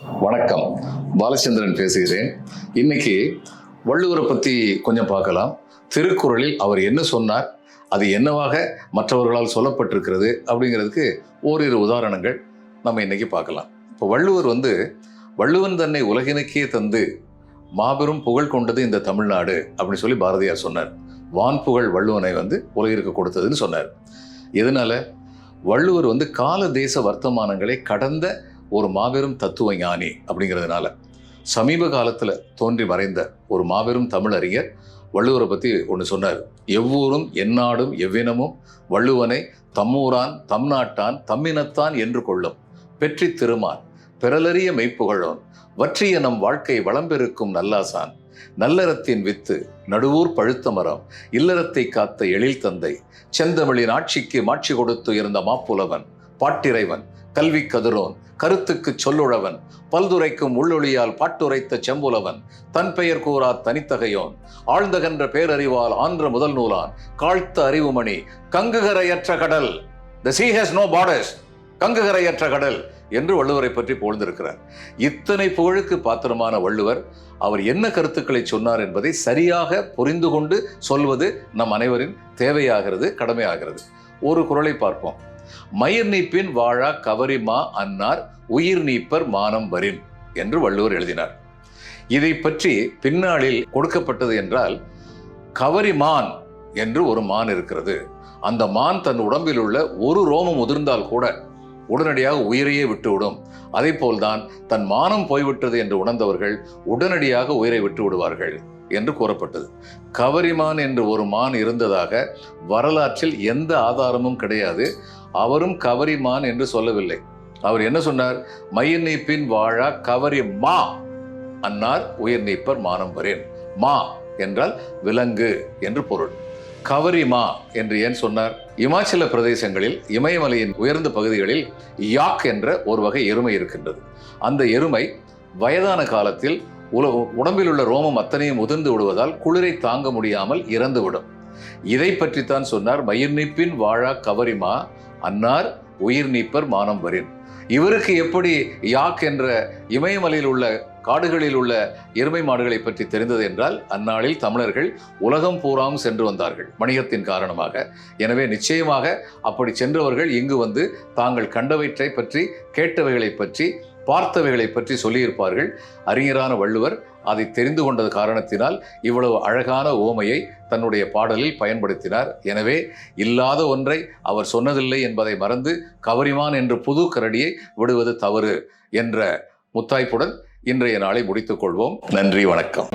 வணக்கம். பாலச்சந்திரன் பேசுகிறேன். இன்னைக்கு வள்ளுவரை பற்றி கொஞ்சம் பார்க்கலாம். திருக்குறளில் அவர் என்ன சொன்னார்? அது என்னவாக மற்றவர்களால் சொல்லப்பட்டிருக்கிறது அப்படிங்கிறதுக்கு ஓரிரு உதாரணங்கள் நம்ம இன்னைக்கு பார்க்கலாம். இப்போ வள்ளுவர் வந்து வள்ளுவன் தன்னை உலகினுக்கே தந்து மாபெரும் புகழ் கொண்டது இந்த தமிழ்நாடு அப்படின்னு சொல்லி பாரதியார் சொன்னார். வான் புகழ் வள்ளுவனை வந்து உலகிற்கு கொடுத்ததுன்னு சொன்னார். எதனால? வள்ளுவர் வந்து கால தேச வர்த்தமானங்களை கடந்த ஒரு மாபெரும் தத்துவ ஞானி அப்படிங்கிறதுனால சமீப காலத்தில் தோன்றி மறைந்த ஒரு மாபெரும் தமிழறிஞர் வள்ளுவரை பற்றி ஒன்று சொன்னார். எவ்வூரும் எந்நாடும் எவ்வினமும் வள்ளுவனை தம்மூரான் தம் நாட்டான் தம்மினத்தான் என்று கொள்ளும். பெற்றி திருமான் பிறலறிய மெய்ப்புகழோன் வற்றிய நம் வாழ்க்கை வளம்பெருக்கும் நல்லாசான். நல்லறத்தின் வித்து நடுவூர் பழுத்த மரம் இல்லறத்தை காத்த எழில் தந்தை செந்தமிழின் ஆட்சிக்கு மாட்சி கொடுத்து இருந்த மாப்புலவன் பாட்டிறைவன் கல்வி கதிரோன் கருத்துக்கு சொல்லுழவன் பல்துரைக்கும் உள்ளொளியால் பாட்டுரைத்த செம்புலவன் தன் பெயர் கூறா தனித்தகையோன் ஆழ்ந்தகன்ற பேரறிவால் ஆன்ற முதல் நூலான் காழ்த்த அறிவுமணி கங்குகரையற்ற கடல். The sea has no borders கங்குகரையற்ற கடல் என்று வள்ளுவரை பற்றி புகழ்ந்திருக்கிறார். இத்தனை புகழுக்கு பாத்திரமான வள்ளுவர் அவர் என்ன கருத்துக்களை சொன்னார் என்பதை சரியாக புரிந்து கொண்டு சொல்வது நம் அனைவரின் தேவையாகிறது கடமையாகிறது. ஒரு குரலை பார்ப்போம். மயிர் நீப்பின் வாழா கவரிமா அன்னார் உயிர் நீப்பர் மானம் வரின் என்று வள்ளுவர் எழுதினார். இதை பற்றி பின்னாளில் கொடுக்கப்பட்டது என்றால் கவரிமான் என்று ஒரு மான் இருக்கிறது. அந்த மான் தன் உடம்பில் உள்ள ஒரு ரோமம் உதிர்ந்தால் கூட உடனடியாக உயிரையே விட்டுவிடும். அதே போல்தான் தன் மானம் போய்விட்டது என்று உணர்ந்தவர்கள் உடனடியாக உயிரை விட்டு விடுவார்கள் என்று கூறப்பட்டது. கவரிமான் என்று ஒரு மான் இருந்ததாக வரலாற்றில் எந்த ஆதாரமும் கிடையாது. அவரும் கவரிமான் என்று சொல்லவில்லை. அவர் என்ன சொன்னார்? மயிர் நீப்பின் வாழா கவரி மா அன்னார். உயிர் நீப்பர் மானம் வரேன். மா என்றால் விலங்கு என்று பொருள். கவரிமா என்று ஏன் சொன்னார்? இமாச்சல பிரதேசங்களில் இமயமலையின் உயர்ந்த பகுதிகளில் யாக் என்ற ஒரு வகை எருமை இருக்கின்றது. அந்த எருமை வயதான காலத்தில் உடம்பில் உள்ள ரோமம் அத்தனையும் உதிர்ந்து விடுவதால் குளிரை தாங்க முடியாமல் இறந்துவிடும். இதை பற்றித்தான் சொன்னார் மயிர் நீப்பின் வாழா கவரிமா அன்னார் உயிர் நீப்பர் மானம் வரின். இவருக்கு எப்படி யாக் என்ற இமயமலையில் உள்ள காடுகளில் உள்ள எருமை மாடுகளை பற்றி தெரிந்தது என்றால் அந்நாளில் தமிழர்கள் உலகம் பூராம் சென்று வந்தார்கள் வணிகத்தின் காரணமாக. எனவே நிச்சயமாக அப்படி சென்றவர்கள் இங்கு வந்து தாங்கள் கண்டவற்றை பற்றி கேட்டவைகளை பற்றி பார்த்தவைகளை பற்றி சொல்லியிருப்பார்கள். அறிஞரான வள்ளுவர் அதை தெரிந்து கொண்டது காரணத்தினால் இவ்வளவு அழகான ஓமையை தன்னுடைய பாடலில் பயன்படுத்தினார். எனவே இல்லாத ஒன்றை அவர் சொன்னதில்லை என்பதை மறந்து கவரிமான் என்று புது கரடியை விடுவது தவறு என்ற முத்தாய்ப்புடன் இன்றைய நாளை முடித்துக் கொள்வோம். நன்றி வணக்கம்.